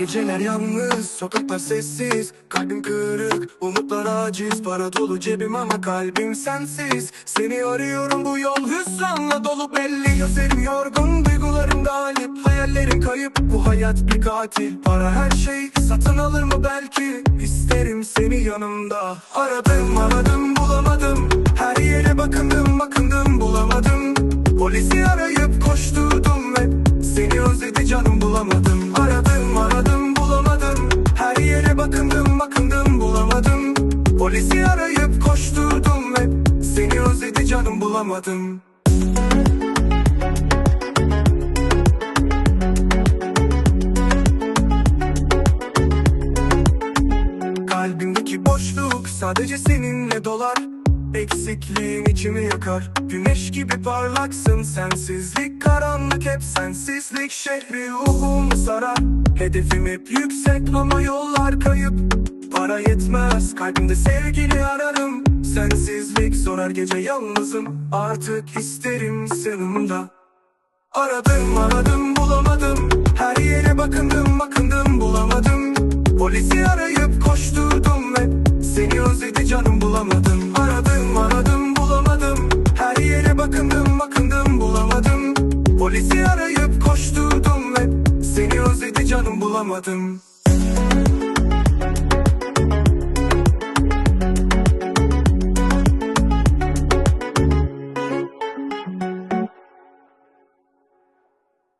Geceler yalnız, sokaklar sessiz. Kalbim kırık, umutlar aciz. Para dolu cebim ama kalbim sensiz. Seni arıyorum bu yol hüsranla dolu belli. Gözlerim yorgun, duygularım galip. Hayallerim kayıp, bu hayat bir katil. Para her şey, satın alır mı belki? İsterim seni yanımda. Aradım aradım bulamadım. Her yere bakındım bakındım bulamadım. Polisi arayıp koşturdum ve Seni özledi canım bulamadım. Aradım bakındım bulamadım. Polisi arayıp koşturdum ve Seni özledi canım bulamadım. Kalbimdeki boşluk sadece seninle dolar Eksikliğin içimi yakar. Güneş gibi parlaksın sensizlik Karanlık hep sensizlik Şehri ruhumu sarar. Hedefim hep yüksek ama yollar kayıp. Para yetmez kalbimde sevgili ararım. Sensizlik sorar gece yalnızım. Artık isterim yanımda Aradım aradım bulamadım. Her yere bakındım bakındım bulamadım. Polisi arayıp koşturdum ve Seni özledi canım bulamadım Polisi arayıp koşturdum ve Seni özledi canım bulamadım